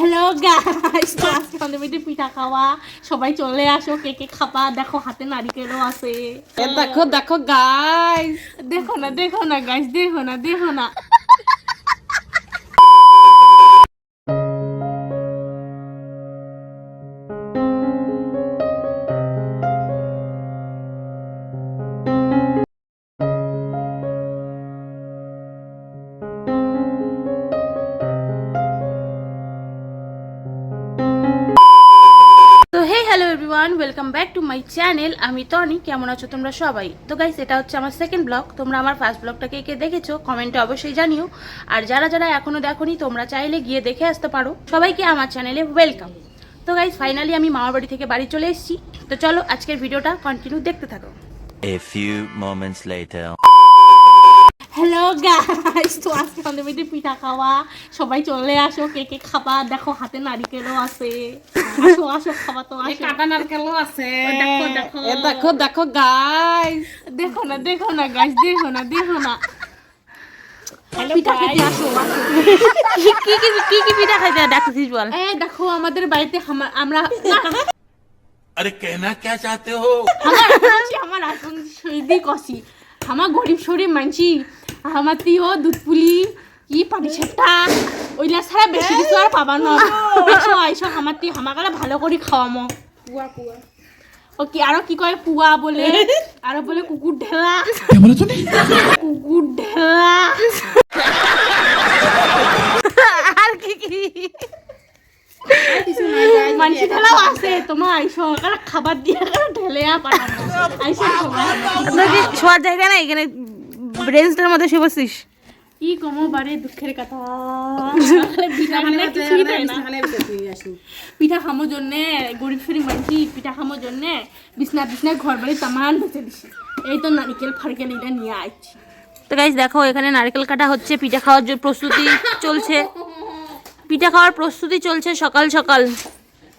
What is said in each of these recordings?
Hello guys আজকে আমাদের পিঠা খাওয়া। সবাই চলে আসো কে কে খাবা? দেখো হাতে নারিকেলও আছে। দেখো দেখো গাইস দেখো না দেখো না গাইস দেখো না দেখো না। Everyone welcome back to my channel আমি টনি, কেমন আছো তোমরা সবাই? তো গাইস এটা হচ্ছে আমার সেকেন্ড ব্লগ তোমরা আমার ফার্স্ট ব্লগটাকে কে দেখেছ কমেন্টে অবশ্যই জানিও। আর যারা যারা এখনও দেখোনি, তোমরা চাইলে গিয়ে দেখে আসতে পারো। সবাইকে আমার চ্যানেলে ওয়েলকাম তো গাইস ফাইনালি আমি মামার বাড়ি থেকে বাড়ি চলে এসেছি। তো চলো আজকের ভিডিওটা কন্টিনিউ দেখতে থাকো। A few moments later. Hello guys তো আজকে আমাদের বাড়িতে পিঠা খাওয়া। সবাই চলে আসো কে কে খাবা? দেখো হাতে নারিকেলও আছে। আসো আসো খাবা তো আসো। কাটা নারকেলও আছে। দেখো দেখো। দেখো দেখো গাইস দেখো না দেখো না গাইস দেখো না দেখো না। দেখো আমাদের বাড়িতে আমরা আরে কেনা কে চাতে হো? আমার আসন সর্দি কষি আমার গরিব শরীর মানছি। আমার তিও দুধ পুলি কি পানি সেটা? ওইলা ছাড়া বেশি কিছু আর পাবা না। আইসো আইসো আমার তি আমার গেলে ভালো করে খাওয়ামো। পুয়া পুয়া। ও কি আরও কি কয়? পুয়া বলে আরও বলে কুকুর ঢেলা। কুকুর ঢেলা। আর কি কি? মানসি ঢেলাও আছে তোমার আইসো। খাবার দিয়ে ঢেলে আইসো শোয়ার জায়গা নাই? এখানে রেঞ্জটার মধ্যে শুয়ে বসছিস? কি কমো বারে দুঃখের কথা? পিঠা খামোর জন্য গরিব শরীর মানছি পিঠা খামোর জন্য বিছনা বিছনা ঘর বাড়ি তামান বেঁচে দিছি। এই তো নারিকেল ফারকেল এটা নিয়ে আইছি। তো গাইস দেখো এখানে নারকেল কাটা হচ্ছে পিঠা খাওয়ার জন্য প্রস্তুতি চলছে। পিঠা খাওয়ার প্রস্তুতি চলছে সকাল সকাল।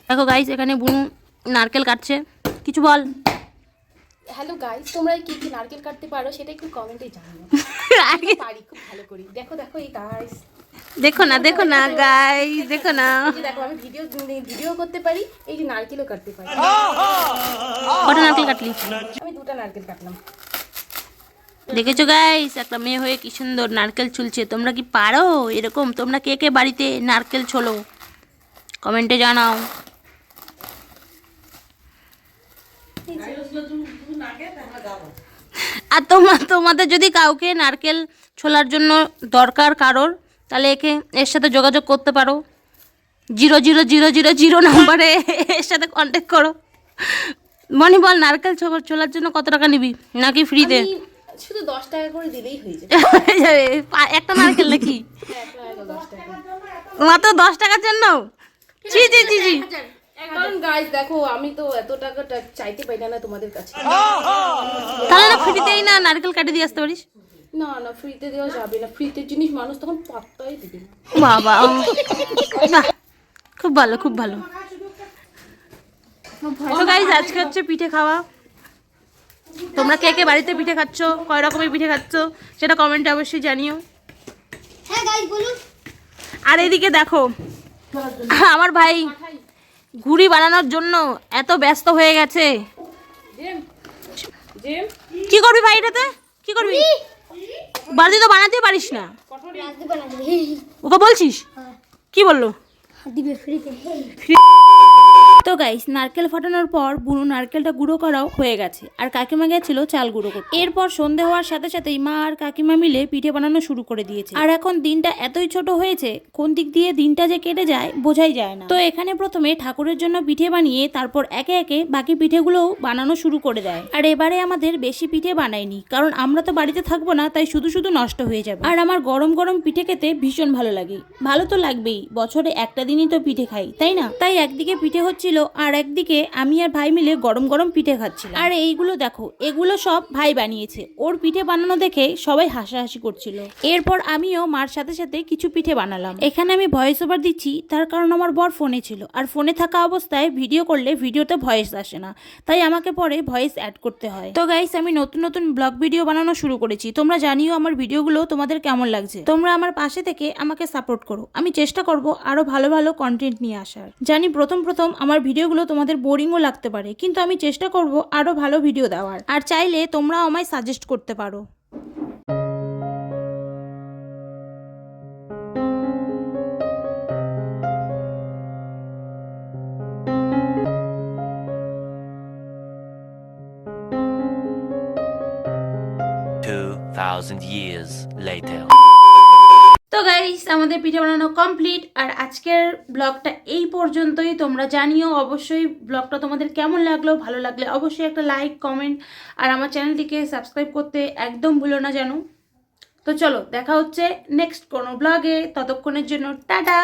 দেখো গাইস এখানে বুনু নারকেল কাটছে। কিছু বল। হ্যালো গাইস তোমরা কি কি নারকেল কাটতে পারো সেটা একটু কমেন্টে জানিও। পারি খুব ভালো করি। দেখো দেখো এই গাইস দেখো না দেখো না গাইস দেখো না। এই দেখো আমি ভিডিও ভিডিও করতে পারি এই যে নারকেলও কাটতে পারি। কটা নারকেল কাটলি? আমি দুটো নারকেল কাটলাম। দেখেছ গাইস একটা মেয়ে হয়ে কি সুন্দর নারকেল চুলছে তোমরা কি পারো? এরকম তোমরা কে কে বাড়িতে নারকেল ছোলো? কমেন্টে জানাও। আর তোমার তোমাদের যদি কাউকে নারকেল ছোলার জন্য দরকার কারোর তাহলে একে এর সাথে যোগাযোগ করতে পারো। Zero zero zero zero zero নাম্বারে এর সাথে কন্ট্যাক্ট করো। মনি বল নারকেল ছোলার জন্য কত টাকা নিবি? নাকি ফ্রিতে শুধু দশ টাকা করে দিলেই হয়ে যাবে। একটা নারকেল নাকি? হ্যাঁ, মাত্র দশ টাকার জন্য? জি জি জি জি কারণ গাইস দেখো আমি তো এত টাকাটা চাইতে পারি না না তোমাদের কাছে। তাহলে না ফ্রিতেই না নারকেল কাটে দিয়ে আসতে পারিস? না না ফ্রিতে দেওয়া যাবে না। ফ্রিতে জিনিস মানুষ তখন পাত্তাই দিবে বাবা খুব ভালো খুব ভালো। তো গাইজ আজকে হচ্ছে পিঠে খাওয়া। তোমরা কে কে বাড়িতে পিঠে খাচ্ছ কয় রকমের পিঠে খাচ্ছ সেটা কমেন্টে অবশ্যই জানিও। আর এদিকে দেখো আমার ভাই ঘুড়ি বানানোর জন্য এত ব্যস্ত হয়ে গেছে। জেম কি করবি ভাই এটাতে? কি করবি? বাড়িতে তো বানাতে পারিস না। ওকে বলছিস? কি বলল? তো গাইস নারকেল ফাটানোর পর বুনু নারকেলটা গুঁড়ো করাও হয়ে গেছে আর কাকিমা গেছিল চাল গুঁড়ো করতে। এরপর সন্ধে হওয়ার সাথে সাথেই মা আর কাকিমা মিলে পিঠে বানানো শুরু করে দিয়েছে। আর এখন দিনটা এতই ছোট হয়েছে, কোন দিক দিয়ে দিনটা যে কেটে যায় বোঝাই যায় না। তো এখানে প্রথমে ঠাকুরের জন্য পিঠে বানিয়ে তারপর একে একে বাকি পিঠেগুলোও বানানো শুরু করে দেয়। আর এবারে আমাদের বেশি পিঠে বানাইনি, কারণ আমরা তো বাড়িতে থাকব না, তাই শুধু শুধু নষ্ট হয়ে যাবে। আর আমার গরম গরম পিঠে খেতে ভীষণ ভালো লাগে। ভালো তো লাগবেই, বছরে একটা দিনই তো পিঠে খাই, তাই না? তাই একদিকে পিঠে হচ্ছিল আর একদিকে আমি আর ভাই মিলে গরম গরম পিঠে খাচ্ছিলাম। আর এইগুলো দেখো, এগুলো সব ভাই বানিয়েছে। ওর পিঠে বানানো দেখে সবাই হাসাহাসি করছিল। এরপর আমিও মার সাথে সাথে কিছু পিঠে বানালাম। এখানে আমি ভয়েস ওভার দিচ্ছি, তার কারণ আমার বর ফোনে ছিল। আর ফোনে থাকা অবস্থায় ভিডিও করলে ভিডিওতে ভয়েস আসে না। তাই আমাকে পরে ভয়েস অ্যাড করতে হয়। তো গাইস আমি নতুন নতুন ব্লগ ভিডিও বানানো শুরু করেছি। তোমরা জানিও আমার ভিডিওগুলো তোমাদের কেমন লাগছে। তোমরা আমার পাশে থেকে আমাকে সাপোর্ট করো। আমি চেষ্টা করব আরও ভালো ভালো ভালো কন্টেন্ট নিয়ে আসার। জানি প্রথম প্রথম আমার ভিডিওগুলো তোমাদের বোরিংও লাগতে পারে, কিন্তু আমি চেষ্টা করব আরও ভালো ভিডিও দেওয়ার আর চাইলে তোমরাও আমায় সাজেস্ট করতে পারো thousand years later. তো গাইস আমাদের পিঠে বানানো কমপ্লিট আর আজকের ব্লগটা এই পর্যন্তই। তোমরা জানিও অবশ্যই ব্লগটা তোমাদের কেমন লাগল, ভালো লাগলে অবশ্যই একটা লাইক কমেন্ট আর আমার চ্যানেলটিকে সাবস্ক্রাইব করতে একদম ভুলো না জানো। তো চলো, দেখা হচ্ছে নেক্সট কোনো ব্লগে ততক্ষণের জন্য, টাটা!